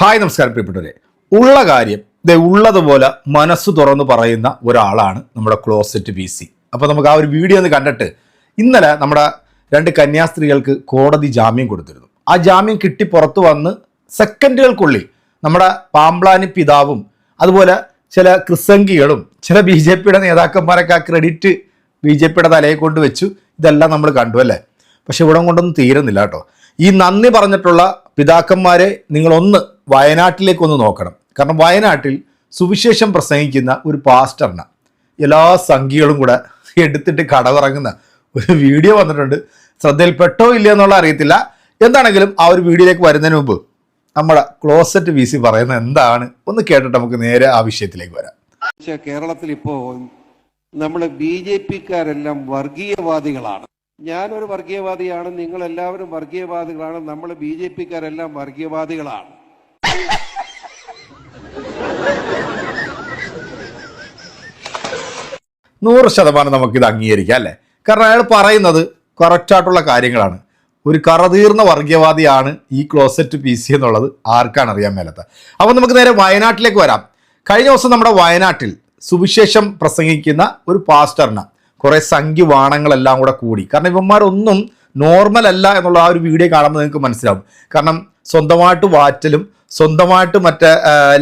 Hi നമസ്കാരം പ്രിയപ്പെട്ടവരെ. ഉള്ള കാര്യം ദേ ഉള്ളതുപോലെ മനസ്സ് തുറന്ന് പറയുന്ന ഒരാളാണ് നമ്മുടെ ക്ലോസറ്റ് പി സി. അപ്പോൾ നമുക്ക് ആ ഒരു വീഡിയോ ഒന്ന് കണ്ടിട്ട് ഇന്നലെ നമ്മുടെ രണ്ട് കന്യാസ്ത്രീകൾക്ക് കോടതി ജാമ്യം കൊടുത്തിരുന്നു. ആ ജാമ്യം കിട്ടി പുറത്തു വന്ന് സെക്കൻഡുകൾക്കുള്ളിൽ നമ്മുടെ പാമ്പ്ലാനി പിതാവും അതുപോലെ ചില ക്രിസംഗികളും ചില ബി ജെ പിയുടെ നേതാക്കന്മാരൊക്കെ ആ ക്രെഡിറ്റ് ബി ജെ പിയുടെ തലയെ കൊണ്ട് വെച്ചു. ഇതെല്ലാം നമ്മൾ കണ്ടു അല്ലേ? പക്ഷെ ഇവിടെ കൊണ്ടൊന്നും തീരുന്നില്ല കേട്ടോ. ഈ നന്ദി പറഞ്ഞിട്ടുള്ള പിതാക്കന്മാരെ നിങ്ങളൊന്ന് വയനാട്ടിലേക്കൊന്ന് നോക്കണം. കാരണം വയനാട്ടിൽ സുവിശേഷം പ്രസംഗിക്കുന്ന ഒരു പാസ്റ്ററിന് എല്ലാ സംഖ്യകളും കൂടെ എടുത്തിട്ട് കടവിറങ്ങുന്ന ഒരു വീഡിയോ വന്നിട്ടുണ്ട്. ശ്രദ്ധയിൽപ്പെട്ടോ ഇല്ല എന്നുള്ള അറിയത്തില്ല. എന്താണെങ്കിലും ആ ഒരു വീഡിയോയിലേക്ക് വരുന്നതിന് മുമ്പ് നമ്മുടെ ക്ലോസറ്റ് വി സി എന്താണ്? ഒന്ന് കേട്ടിട്ട് നമുക്ക് നേരെ ആ വിഷയത്തിലേക്ക് വരാം. കേരളത്തിൽ ഇപ്പോ നമ്മൾ ബി ജെ പിക്കാരെല്ലാം വർഗീയവാദികളാണ്. ഞാനൊരു വർഗീയവാദിയാണ് നിങ്ങൾ എല്ലാവരും വർഗീയവാദികളാണ് നമ്മൾ ബി ജെ പിക്കാരെല്ലാം വർഗീയവാദികളാണ്. നൂറ് ശതമാനം നമുക്കിത് അംഗീകരിക്കാം അല്ലേ? കാരണം അയാൾ പറയുന്നത് കറക്റ്റായിട്ടുള്ള കാര്യങ്ങളാണ്. ഒരു കറതീർന്ന വർഗീയവാദിയാണ് ഈ ക്ലോസറ്റ് പി സി എന്നുള്ളത് ആർക്കാണ് അറിയാൻ മേലത്ത്? അപ്പോൾ നമുക്ക് നേരെ വയനാട്ടിലേക്ക് വരാം. കഴിഞ്ഞ ദിവസം നമ്മുടെ വയനാട്ടിൽ സുവിശേഷം പ്രസംഗിക്കുന്ന ഒരു പാസ്റ്ററിന് കുറേ സംഖ്യവാണങ്ങളെല്ലാം കൂടെ കൂടി. കാരണം ഇവന്മാരൊന്നും നോർമൽ അല്ല എന്നുള്ള ആ ഒരു വീഡിയോ കാണുമ്പോൾ നിങ്ങൾക്ക് മനസ്സിലാവും. കാരണം സ്വന്തമായിട്ട് വാറ്റലും സ്വന്തമായിട്ട് മറ്റേ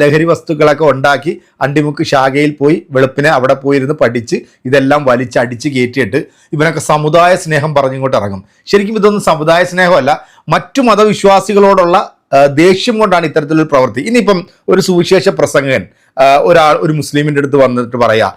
ലഹരി വസ്തുക്കളൊക്കെ ഉണ്ടാക്കി അണ്ടിമുക്ക് ശാഖയിൽ പോയി വെളുപ്പിനെ അവിടെ പോയിരുന്ന് പഠിച്ച് ഇതെല്ലാം വലിച്ചടിച്ച് കയറ്റിയിട്ട് ഇവനൊക്കെ സമുദായ സ്നേഹം പറഞ്ഞിങ്ങോട്ട് ഇറങ്ങും. ശരിക്കും ഇതൊന്നും സമുദായ സ്നേഹമല്ല മറ്റു മതവിശ്വാസികളോടുള്ള ദേഷ്യം കൊണ്ടാണ് ഇത്തരത്തിലൊരു പ്രവൃത്തി. ഇനിയിപ്പം ഒരു സുവിശേഷ പ്രസംഗകൻ ഒരാൾ ഒരു മുസ്ലിമിന്റെ അടുത്ത് വന്നിട്ട് പറയാ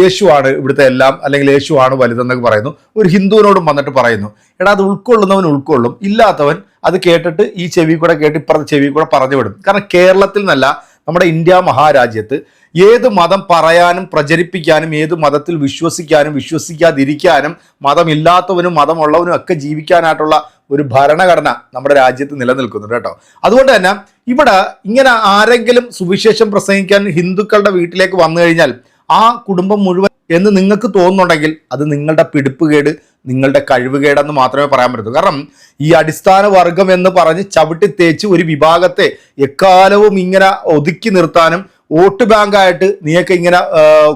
യേശുവാണ് ഇവിടുത്തെ എല്ലാം അല്ലെങ്കിൽ യേശുവാണ് വലുതെന്നൊക്കെ പറയുന്നു. ഒരു ഹിന്ദുവിനോടും വന്നിട്ട് പറയുന്നു. എടാ അത് ഉൾക്കൊള്ളുന്നവൻ ഉൾക്കൊള്ളും. ഇല്ലാത്തവൻ അത് കേട്ടിട്ട് ഈ ചെവി കൂടെ കേട്ട് ഇപ്പുറത്തെ ചെവി കൂടെ പറഞ്ഞു വിടും കാരണം കേരളത്തിൽ നിന്നല്ല നമ്മുടെ ഇന്ത്യ മഹാരാജ്യത്ത് ഏത് മതം പറയാനും പ്രചരിപ്പിക്കാനും ഏത് മതത്തിൽ വിശ്വസിക്കാനും വിശ്വസിക്കാതിരിക്കാനും മതമില്ലാത്തവനും മതമുള്ളവനും ഒക്കെ ജീവിക്കാനായിട്ടുള്ള ഒരു ഭരണഘടന നമ്മുടെ രാജ്യത്ത് നിലനിൽക്കുന്നുണ്ട് കേട്ടോ. അതുകൊണ്ട് തന്നെ ഇവിടെ ഇങ്ങനെ ആരെങ്കിലും സുവിശേഷം പ്രസംഗിക്കാൻ ഹിന്ദുക്കളുടെ വീട്ടിലേക്ക് വന്നു കഴിഞ്ഞാൽ ആ കുടുംബം മുഴുവൻ എന്ന് നിങ്ങൾക്ക് തോന്നുന്നുണ്ടെങ്കിൽ അത് നിങ്ങളുടെ പിടിപ്പുകേട് നിങ്ങളുടെ കഴിവുകേടെന്ന് മാത്രമേ പറയാൻ പറ്റൂ കാരണം ഈ അടിസ്ഥാന വർഗം എന്ന് പറഞ്ഞ് ചവിട്ടി തേച്ച് ഒരു വിഭാഗത്തെ എക്കാലവും ഇങ്ങനെ ഒതുക്കി നിർത്താനും വോട്ട് ബാങ്കായിട്ട് നീയൊക്കെ ഇങ്ങനെ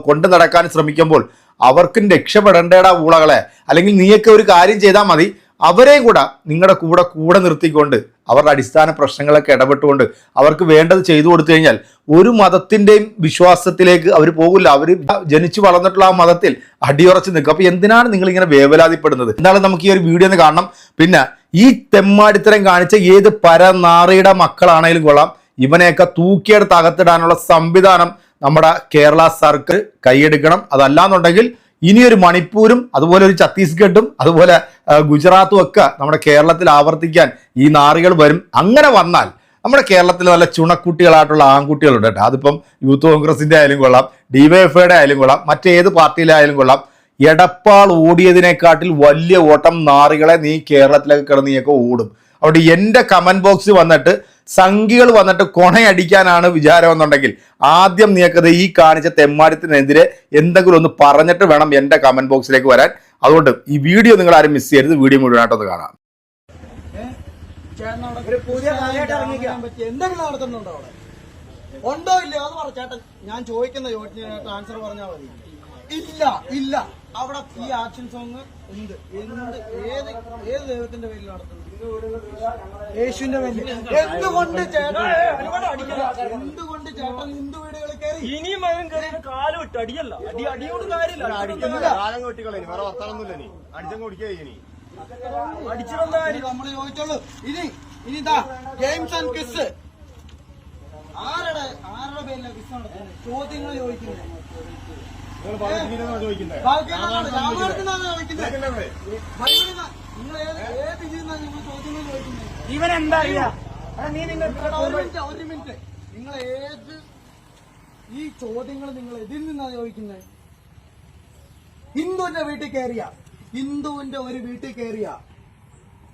കൊണ്ടു നടക്കാൻ ശ്രമിക്കുമ്പോൾ അവർക്കും രക്ഷപ്പെടേണ്ടേടാ ഊളകളെ. അല്ലെങ്കിൽ നീയൊക്കെ ഒരു കാര്യം ചെയ്താൽ മതി. അവരെയും കൂടെ നിങ്ങളുടെ കൂടെ കൂടെ നിർത്തിക്കൊണ്ട് അവരുടെ അടിസ്ഥാന പ്രശ്നങ്ങളൊക്കെ ഇടപെട്ടുകൊണ്ട് അവർക്ക് വേണ്ടത് ചെയ്തു കൊടുത്തു കഴിഞ്ഞാൽ ഒരു മതത്തിന്റെയും വിശ്വാസത്തിലേക്ക് അവർ പോകില്ല. അവർ ജനിച്ചു വളർന്നിട്ടുള്ള ആ മതത്തിൽ അടിയുറച്ച് നിൽക്കും. അപ്പൊ എന്തിനാണ് നിങ്ങൾ ഇങ്ങനെ വേവലാതിപ്പെടുന്നത്? എന്നാലും നമുക്ക് ഈ ഒരു വീഡിയോ ഒന്ന് കാണണം. പിന്നെ ഈ തെമ്മാടിത്തരം കാണിച്ച ഏത് പരനാറിയുടെ മക്കളാണേലും കൊള്ളാം. ഇവനെയൊക്കെ തൂക്കിയെടുത്ത് അകത്തിടാനുള്ള സംവിധാനം നമ്മുടെ കേരള സർക്കാർ കൈയെടുക്കണം. അതല്ലാന്നുണ്ടെങ്കിൽ ഇനിയൊരു മണിപ്പൂരും അതുപോലെ ഒരു ഛത്തീസ്ഗഡും അതുപോലെ ഗുജറാത്തും ഒക്കെ നമ്മുടെ കേരളത്തിൽ ആവർത്തിക്കാൻ ഈ നാറികൾ വരും. അങ്ങനെ വന്നാൽ നമ്മുടെ കേരളത്തിൽ നല്ല ചുണക്കുട്ടികളായിട്ടുള്ള ആൺകുട്ടികളുണ്ട് കേട്ടോ. അതിപ്പം യൂത്ത് കോൺഗ്രസിന്റെ ആയാലും കൊള്ളാം ഡിവൈഎഫ്ഐയുടെ ആയാലും കൊള്ളാം മറ്റേത് പാർട്ടിയിലായാലും കൊള്ളാം. എടപ്പാൾ ഓടിയതിനെക്കാട്ടിൽ വലിയ ഓട്ടം നാറികളെ നീ കേരളത്തിലേക്ക് കിടന്ന് നീയൊക്കെ ഓടും. അവിടെ എന്റെ കമന്റ് ബോക്സ് വന്നിട്ട് സംഖ്യകൾ വന്നിട്ട് കൊണയടിക്കാനാണ് വിചാരം എന്നുണ്ടെങ്കിൽ ആദ്യം നീക്കത് ഈ കാണിച്ച തെമ്മാടിത്തിനെതിരെ എന്തെങ്കിലും ഒന്ന് പറഞ്ഞിട്ട് വേണം എന്റെ കമന്റ് ബോക്സിലേക്ക് വരാൻ. അതുകൊണ്ട് ഈ വീഡിയോ നിങ്ങൾ ആരും മിസ് ചെയ്യരുത്. വീഡിയോ മുഴുവനായിട്ടൊന്ന് കാണാം. ഉണ്ടോ ഇല്ലയോ? ഞാൻ ചോദിക്കുന്ന ഇല്ല ഇല്ല. അവിടെ ഈ ആക്ഷൻ സോങ് ഉണ്ട്. എന്ത് ഏത് ഏത് ദൈവത്തിന്റെ പേരിൽ നടത്തുന്നു? യേശുവിന്റെ വേണ്ടി എന്തുകൊണ്ട് ചേട്ടൻ ഒരുപാട് അടിക്കണം എന്തുകൊണ്ട് ചേട്ടൻ ഹിന്ദു വീടുകളിൽ കയറി? ഇനിയും അവൻ കയറി കാലം ഇട്ട് അടിയല്ല. അടി അടിയോട് കാര്യമില്ല. അടിക്കുന്നില്ല അടിച്ചു വന്ന കാര്യം നമ്മൾ ചോദിച്ചോളൂ. ഇനി ഇനി ഇതാ ഗെയിംസ് ആൻഡ് കിസ്. ആരുടെ ആരുടെ പേരിലാണ് കിസ് നടത്തുന്നത്? ചോദ്യങ്ങൾ ചോദിക്കുന്നത്. ചോദിക്കുന്നത്. ബൈബിളിൽ നിന്നാണ് ചോദിക്കുന്നത്. ഇവൻ എന്താ അറിയാ? നീ നിങ്ങൾ ഒരു മിനിറ്റ് നിങ്ങൾ ഏത് ഈ ചോദ്യങ്ങൾ നിങ്ങൾ എതിൽ നിന്നാണ് ചോദിക്കുന്നത്? ഹിന്ദുവിന്റെ വീട്ടിൽ കയറിയ. ഹിന്ദുവിന്റെ ഒരു വീട്ടിൽ കയറിയ.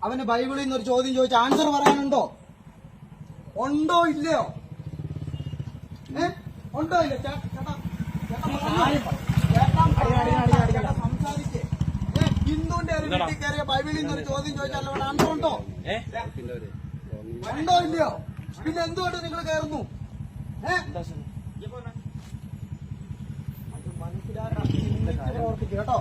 അവന് ബൈബിളിൽ നിന്ന് ഒരു ചോദ്യം ചോദിച്ച ആൻസർ പറയാനുണ്ടോ? ഉണ്ടോ ഇല്ലയോ? ഏ? ഉണ്ടോ ഇല്ല? ചേട്ടാ ചേട്ടാ, ചേട്ടാ സംസാരിക്കേ ഏ, ഹിന്ദുവിന്റെ ഒരു വീട്ടിൽ കയറിയ ബൈബിളിൽ നിന്ന് ഒരു ചോദ്യം ചോദിച്ചാൽ അവിടെ ആൻസർ ഉണ്ടോ? ഇല്ലയോ? പിന്നെ എന്തുകൊണ്ട് നിങ്ങൾ കയറുന്നു? ഏഹ് കേട്ടോ.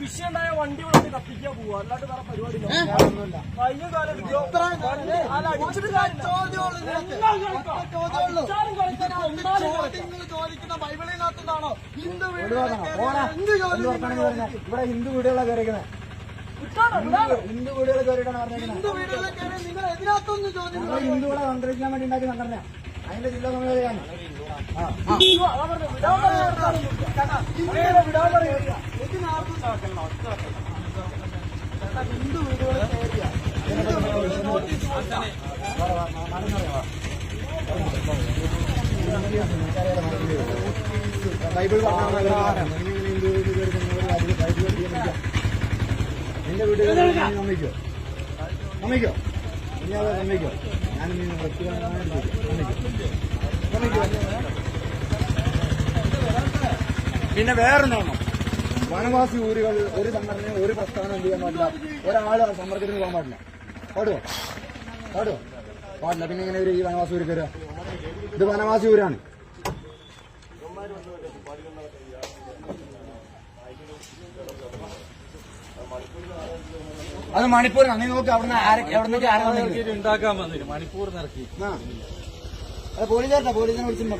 വിഷയം ഉണ്ടായ വണ്ടി കത്തിക്കാൻ പോവാ അല്ലാണ്ട് വേറെ പരിപാടി കഴിഞ്ഞ കാലം ചോദിക്കുന്ന ഹിന്ദു? ഇവിടെ ഹിന്ദു വീടുകളാണ് കയറിക്കുന്നത് ഹിന്ദു വീടുകൾ കയറിയിട്ടാണ് ഹിന്ദു വീടുകളിൽ കയറി നിങ്ങൾ എതിനകത്തൊന്നും ചോദിക്കുന്നത് ഹിന്ദുക്കളെ സംരക്ഷിക്കാൻ വേണ്ടി ഉണ്ടാക്കി സംഘടന അതിന്റെ ജില്ലാ പറഞ്ഞത്, വിടാൻ പറയുക ഇതിനകത്ത് ചേട്ടാ, ഹിന്ദു വീടുകളിൽ കയറിയ. ബൈബിൾ നിന്റെ വീട്ടിൽ സമ്മതിക്കോ സമ്മതിക്കോ ഇനി അത് സമ്മതിക്കോ പിന്നെ വേറൊന്നാണോ വനവാസി ഊരുകൾ ഒരു സംഘടനയും ഒരു പ്രസ്ഥാനം എന്ത് ചെയ്യാൻ പാടില്ല. ഒരാളും സമ്മർദ്ദത്തിന് പോകാൻ പാടില്ല. പാടുവോ? പാടുവോ? പാടില്ല. പിന്നെ ഇങ്ങനെ ഒരു ഈ വനവാസി ഊര് കയറുക ഇത് വനവാസി ഊരാണ്. അത് മണിപ്പൂരാണ് നന്ദി നോക്ക് അവിടുന്ന് എവിടുന്നൊക്കെ ആരാ ഉണ്ടാക്കാൻ വന്നില്ല മണിപ്പൂർ നിറക്കി ആ. അത് പോലീസുകാരല്ല പോലീസിനെ വിളിച്ചിട്ടുണ്ടോ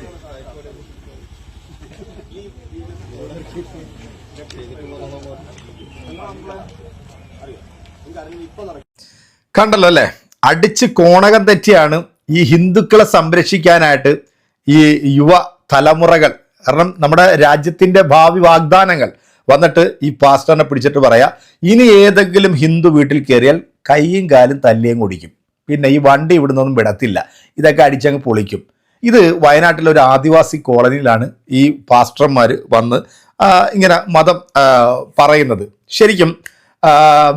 കണ്ടല്ലോ അല്ലേ? അടിച്ച് കോണകം തെറ്റിയാണ് ഈ ഹിന്ദുക്കളെ സംരക്ഷിക്കാനായിട്ട് ഈ യുവ തലമുറകൾ. കാരണം നമ്മുടെ രാജ്യത്തിന്റെ ഭാവി വാഗ്ദാനങ്ങൾ. വന്നിട്ട് ഈ പാസ്റ്ററിനെ പിടിച്ചിട്ട് പറയാം ഇനി ഏതെങ്കിലും ഹിന്ദു വീട്ടിൽ കയറിയാൽ കൈയും കാലും തല്ലിയും കുടിക്കും പിന്നെ ഈ വണ്ടി ഇവിടെ നിന്നൊന്നും വിടത്തില്ല. ഇതൊക്കെ അടിച്ചങ്ങ് പൊളിക്കും. ഇത് വയനാട്ടിലെ ഒരു ആദിവാസി കോളനിയിലാണ് ഈ പാസ്റ്റർമാർ വന്ന് ഇങ്ങനെ മതം പറയുന്നത്. ശരിക്കും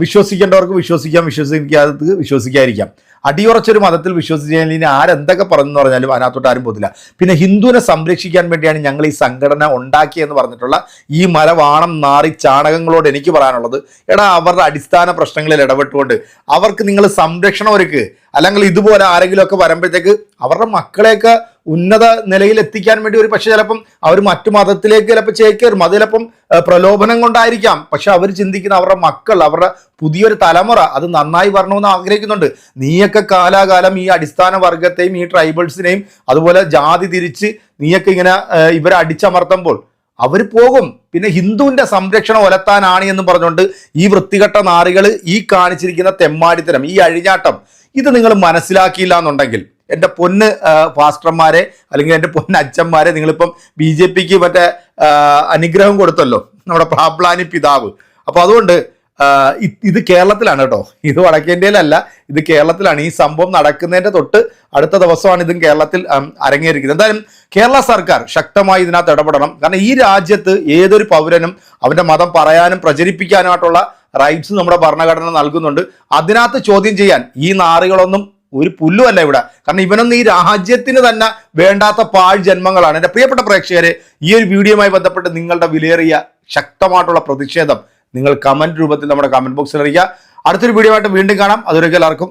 വിശ്വസിക്കേണ്ടവർക്ക് വിശ്വസിക്കാം വിശ്വസിക്കാത്തത് വിശ്വസിക്കാതിരിക്കാം. അടിയുറച്ചൊരു മതത്തിൽ വിശ്വസിച്ചാൽ ഇനി ആരെന്തൊക്കെ പറഞ്ഞു പറഞ്ഞാലും അതിനകത്തോട്ട് ആരും പോകില്ല പിന്നെ ഹിന്ദുവിനെ സംരക്ഷിക്കാൻ വേണ്ടിയാണ് ഞങ്ങൾ ഈ സംഘടന ഉണ്ടാക്കിയെന്ന് പറഞ്ഞിട്ടുള്ള ഈ മലവാണം നാറി ചാണകങ്ങളോട് എനിക്ക് പറയാനുള്ളത്. എടാ അവരുടെ അടിസ്ഥാന പ്രശ്നങ്ങളിൽ ഇടപെട്ടുകൊണ്ട് അവർക്ക് നിങ്ങൾ സംരക്ഷണം ഒരുക്ക്. അല്ലെങ്കിൽ ഇതുപോലെ ആരെങ്കിലുമൊക്കെ വരുമ്പോഴത്തേക്ക് അവരുടെ മക്കളെയൊക്കെ ഉന്നത നിലയിൽ എത്തിക്കാൻ വേണ്ടി ഒരു പക്ഷേ ചിലപ്പം അവർ മറ്റു മതത്തിലേക്ക് ചിലപ്പോൾ ചേക്കേറും. അത് ചിലപ്പം പ്രലോഭനം കൊണ്ടായിരിക്കാം. പക്ഷെ അവർ ചിന്തിക്കുന്ന അവരുടെ മക്കൾ അവരുടെ പുതിയൊരു തലമുറ അത് നന്നായി വരണമെന്ന് ആഗ്രഹിക്കുന്നുണ്ട്. നീയൊക്കെ കാലാകാലം ഈ അടിസ്ഥാന വർഗത്തെയും ഈ ട്രൈബൽസിനെയും അതുപോലെ ജാതി തിരിച്ച് നീയൊക്കെ ഇങ്ങനെ ഇവരെ അടിച്ചമർത്തുമ്പോൾ അവർ പോകും. പിന്നെ ഹിന്ദുവിന്റെ സംരക്ഷണം ഒലത്താനാണ് എന്ന് പറഞ്ഞുകൊണ്ട് ഈ വൃത്തികെട്ട നാറികൾ ഈ കാണിച്ചിരിക്കുന്ന തെമ്മാടിത്തരം ഈ അഴിഞ്ഞാട്ടം ഇത് നിങ്ങൾ മനസ്സിലാക്കിയില്ല എന്നുണ്ടെങ്കിൽ എന്റെ പൊന്ന് ഫാസ്റ്റർമാരെ അല്ലെങ്കിൽ എന്റെ പൊന്ന് അച്ഛന്മാരെ നിങ്ങളിപ്പം ബി ജെ പിക്ക് മറ്റേ അനുഗ്രഹം കൊടുത്തല്ലോ. നമ്മുടെ പ്രാപ്ലാനി പിതാവ്. അപ്പോൾ അതുകൊണ്ട് ഇത് കേരളത്തിലാണ് കേട്ടോ. ഇത് വടക്കേന്ത്യയിലല്ല ഇത് കേരളത്തിലാണ്. ഈ സംഭവം നടക്കുന്നതിന്റെ തൊട്ട് അടുത്ത ദിവസമാണ് ഇതും കേരളത്തിൽ അരങ്ങേറിയിരിക്കുന്നത്. എന്തായാലും കേരള സർക്കാർ ശക്തമായി ഇതിനകത്ത് ഇടപെടണം. കാരണം ഈ രാജ്യത്ത് ഏതൊരു പൗരനും അവന്റെ മതം പറയാനും പ്രചരിപ്പിക്കാനുമായിട്ടുള്ള റൈറ്റ്സ് നമ്മുടെ ഭരണഘടന നൽകുന്നുണ്ട്. അതിനകത്ത് ചോദ്യം ചെയ്യാൻ ഈ നാറികളൊന്നും ഒരു പുല്ലുമല്ല ഇവിടെ. കാരണം ഇവനൊന്നും ഈ രാജ്യത്തിന് തന്നെ വേണ്ടാത്ത പാഴ് ജന്മങ്ങളാണ്. എന്റെ പ്രിയപ്പെട്ട പ്രേക്ഷകരെ ഈ ഒരു വീഡിയോയുമായി ബന്ധപ്പെട്ട് നിങ്ങളുടെ വിലയേറിയ ശക്തമായിട്ടുള്ള പ്രതിഷേധം നിങ്ങൾ കമന്റ് രൂപത്തിൽ നമ്മുടെ കമന്റ് ബോക്സിൽ അറിയിക്കുക. അടുത്തൊരു വീഡിയോ ആയിട്ട് വീണ്ടും കാണാം. അതൊരിക്കലും എല്ലാവർക്കും